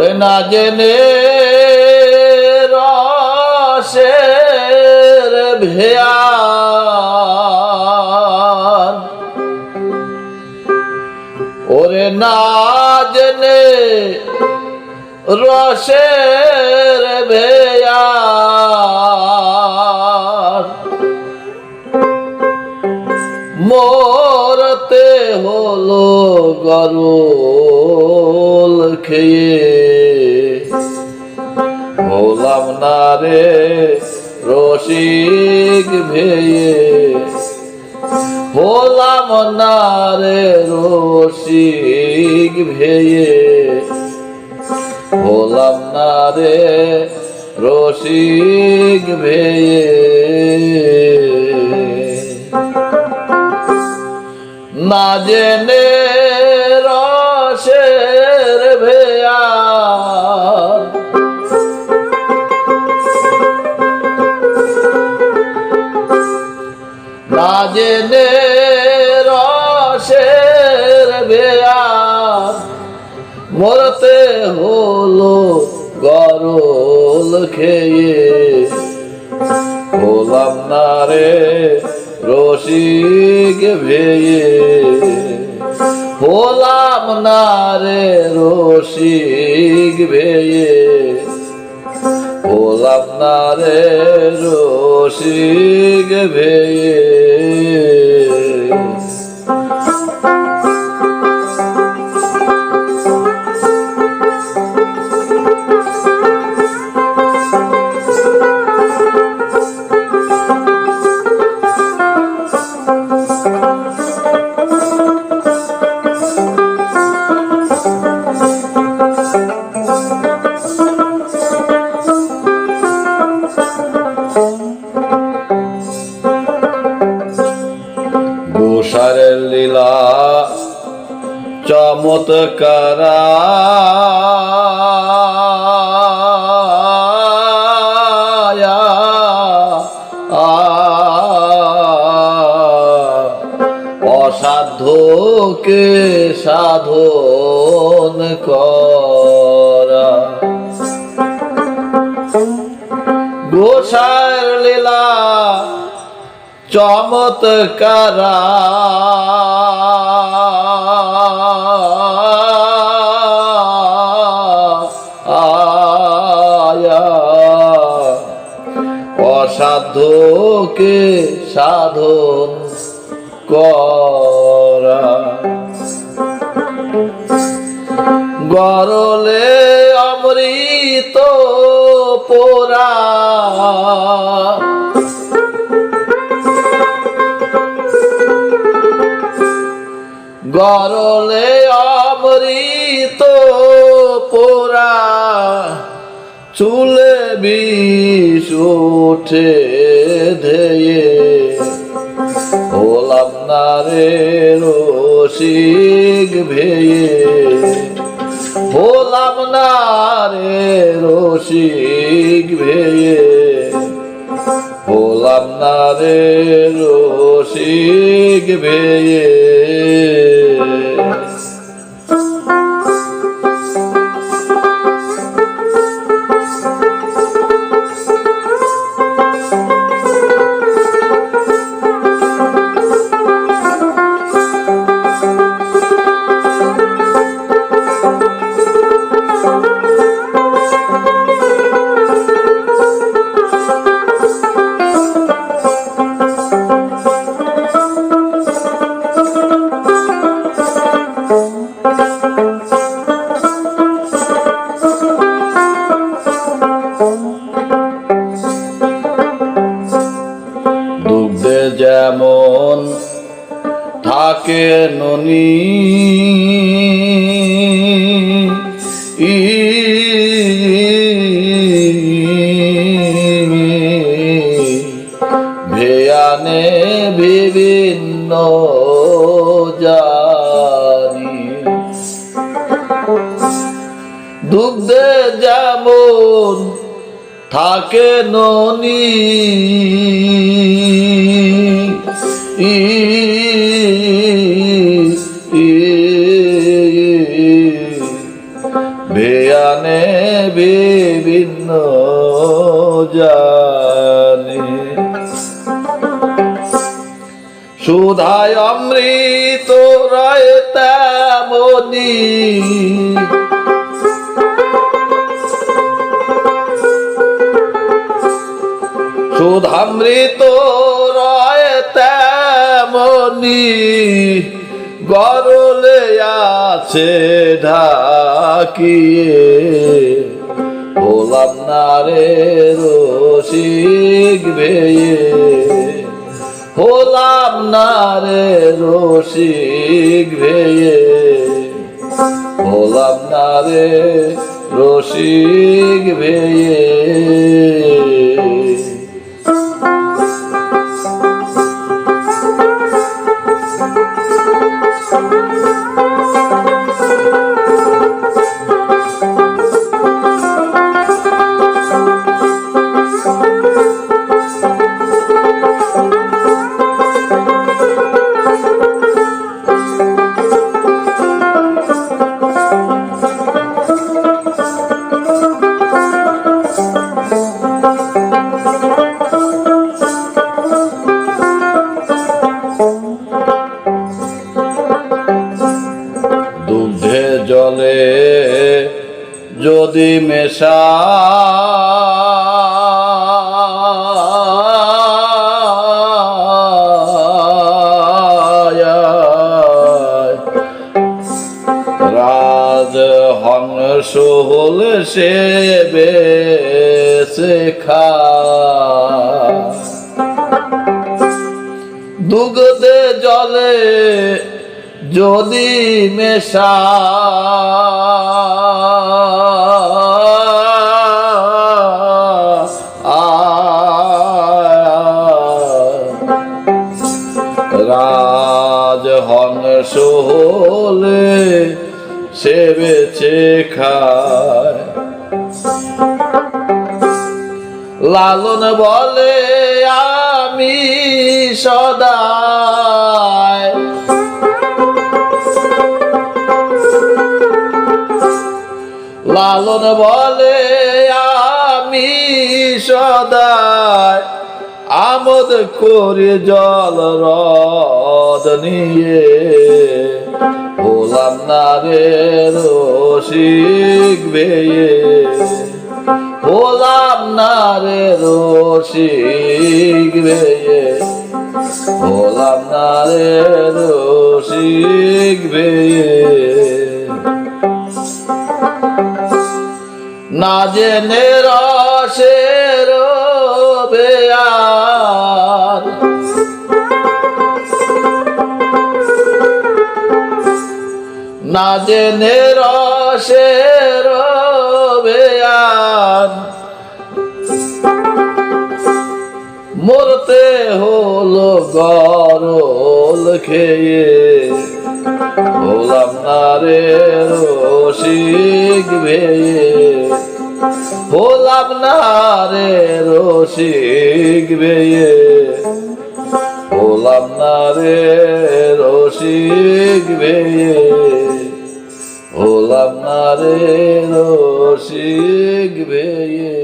ওরে না জেনে রসের ভেয়ার ওরে না জেনে রসের ভেয়ার মরতে হলো গরুল খেয়ে হলাম না রে রসিক ভেয়ে। হলাম না রে রসিক ভেয়ে। হলাম না রে রসিক ভেয়ে। না জেনে না জেনে রসের ভেয়া মরতে হলো গরল খেয়ে। হলাম না রে রসিক ভেয়ে। হলাম না রে রসিক ভেয়ে। হলাম না রে রসিক ভেয়ে চমৎকারা অসাধ্যকে সাধন করা। গোসার লীলা চমৎকারা। অসাধ্যকে সাধন করা। গরলে অমৃত পোরা গরলে চুলে বিষ উঠে ধেয়ে হলাম না রে রসিক ভেয়ে হলাম না রে রসিক ভেয়ে হলাম না রে রসিক ভেয়ে। থাকে ননি। ভেয়ানে বিভিন্ন জানি। দুগ্ধে যেমন থাকে ননি। বেয়ানে বিভিন্ন জানি। সুধায় অমৃত রয় তেমনি। সুধামৃত রয় তেমনি। গরলে আছে ঢাকিয়ে হলাম না রে রসিক বেয়ে। হলাম না রে রসিক ভেয়ে হলাম না রে রসিক ভেয়ে হংস হলে সে দুগদে জলে যদি মেশা রাজ হংস হলে সে বেছে খায়। লালন বলে, আমি সদায়। লালন বলে, আমি সদায়। আমোদ করে জল রদ নিয়ে হলাম না রে রসিক বেয়ে হলাম না রে রসিক বেয়ে হলাম না রে রসিক বেয়ে। না জেনে রসের না জেনে রসের বেয়ার মরতে হলো গরল খেয়ে। হলাম না রে রসিক ভেয়ে। হলাম না রে রসিক ভেয়ে। হলাম না রে রসিক ভেয়ে। হলাম না রে রসিক ভেয়ে